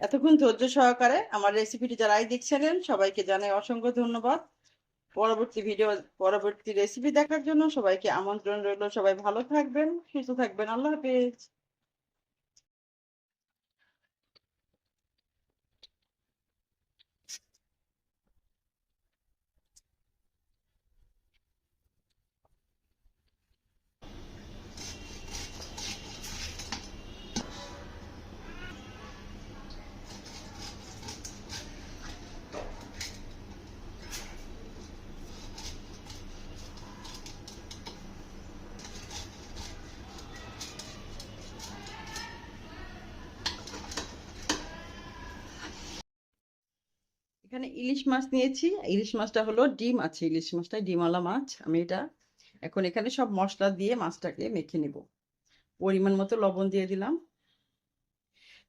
এতক্ষণ ধৈর্য সহকারে আমার রেসিপিটি যারাই দেখছিলেন সবাইকে জানাই অসংখ্য ধন্যবাদ। পরবর্তী ভিডিও পরবর্তী রেসিপি দেখার জন্য সবাইকে আমন্ত্রণ রইল। সবাই ভালো থাকবেন, সুস্থ থাকবেন। আল্লাহ হাফেজ। এখানে ইলিশ মাছ নিয়েছি। ইলিশ মাছটা হলো ডিম আছে, ইলিশ মাছটা ডিমওয়ালা মাছ, আমি এটা এখন এখানে সব মশলা দিয়ে মাছটাকে মেখে নেব। পরিমাণ মতো লবণ দিয়ে দিলাম।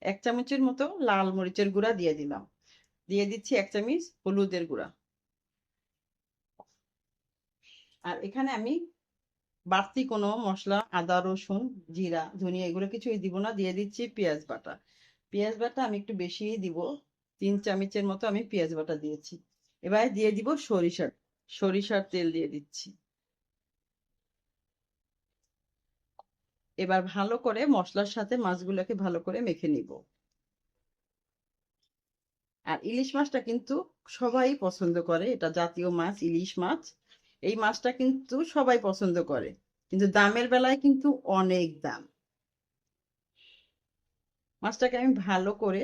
এক চামচের মতো লাল মরিচের গুঁড়া দিয়ে দিলাম। দিয়ে দিচ্ছি এক চামচ হলুদের গুঁড়া। আর এখানে আমি বাড়তি কোনো মশলা, আদা, রসুন, জিরা, ধনিয়া এগুলো কিছুই দিব না। দিয়ে দিচ্ছি পেঁয়াজ বাটা। পেঁয়াজ বাটা আমি একটু বেশিই দিব। তিন চামচের মতো আমি পেঁয়াজ বাটা দিয়েছি। এবার দিয়ে দিব সরিষার সরিষার তেল দিয়ে দিচ্ছি। এবার ভালো করে মশলার সাথে মাছগুলোকে ভালো করে মেখে নিব। আর ইলিশ মাছটা কিন্তু সবাই পছন্দ করে, এটা জাতীয় মাছ, ইলিশ মাছ। এই মাছটা কিন্তু সবাই পছন্দ করে, কিন্তু দামের বেলায় কিন্তু অনেক দাম। মাছটাকে আমি ভালো করে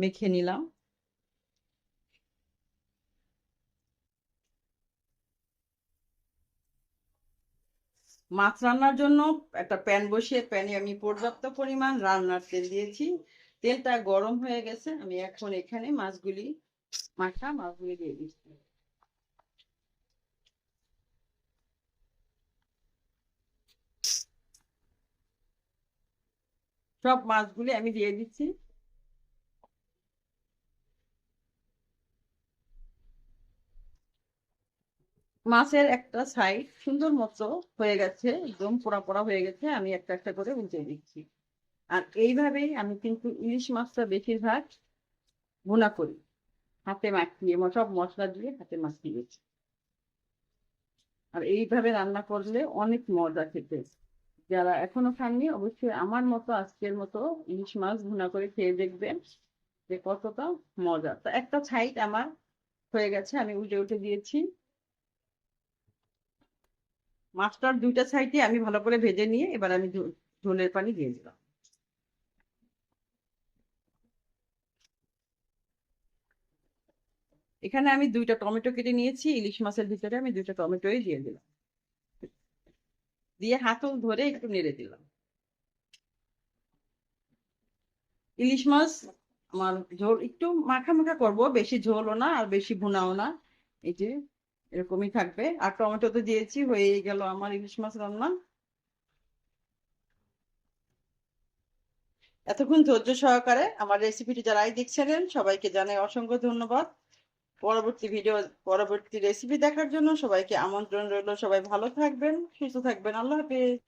মেখে নিলাম। মাছ রান্নার জন্য একটা প্যান বসিয়ে প্যানে আমি পর্যাপ্ত পরিমাণ রান্নার তেল দিয়েছি। তেলটা গরম হয়ে গেছে, আমি এখন এখানে মাছগুলি মাখা মাছগুলি দিয়ে দিচ্ছি। সব মাছগুলি আমি দিয়ে দিচ্ছি। মাছের একটা সাইড সুন্দর মতো হয়ে গেছে, একদম পোড়া পোড়া হয়ে গেছে, আমি একটা একটা করে উল্টে দিচ্ছি। আর এইভাবেই আমি কিন্তু ইলিশ মাছটা বেশিরভাগ ভুনা করি। হাতে মাখিয়ে সব মশলা দিয়ে হাতে মাখিয়েছি আর এইভাবে রান্না করলে অনেক মজা খেতে। যারা এখনও খাননি, অবশ্যই আমার মতো আজকের মতো ইলিশ মাছ ভুনা করে খেয়ে দেখবেন যে কতটা মজা। তো একটা সাইড আমার হয়ে গেছে, আমি উল্টে উঠে দিয়েছি। মাছটার দুইটা সাইডে আমি ভালো করে ভেজে নিয়ে এবার আমি ঝোলের পানি দিয়ে দিলাম। এখানে আমি দুইটা টমেটো কেটে নিয়েছি, ইলিশ মাছের ভিতরে আমি দুইটা টমেটোই দিয়ে দিলাম। দিয়ে হাতল ধরে একটু নেড়ে দিলাম। ইলিশ মাছ আমার ঝোল একটু মাখা মাখা করব, বেশি ঝোলও না আর বেশি ভুনাও না। এই যে এরকমই থাকবে। আর টমেটো তো দিয়েছি হয়ে গেল আমার ইলিশ মাছ রান্না। এতক্ষণ ধৈর্য সহকারে আমার রেসিপিটি যারাই দেখছিলেন সবাইকে জানাই অসংখ্য ধন্যবাদ। পরবর্তী ভিডিও পরবর্তী রেসিপি দেখার জন্য সবাইকে আমন্ত্রণ রইল। সবাই ভালো থাকবেন, সুস্থ থাকবেন। আল্লাহ হাফেজ।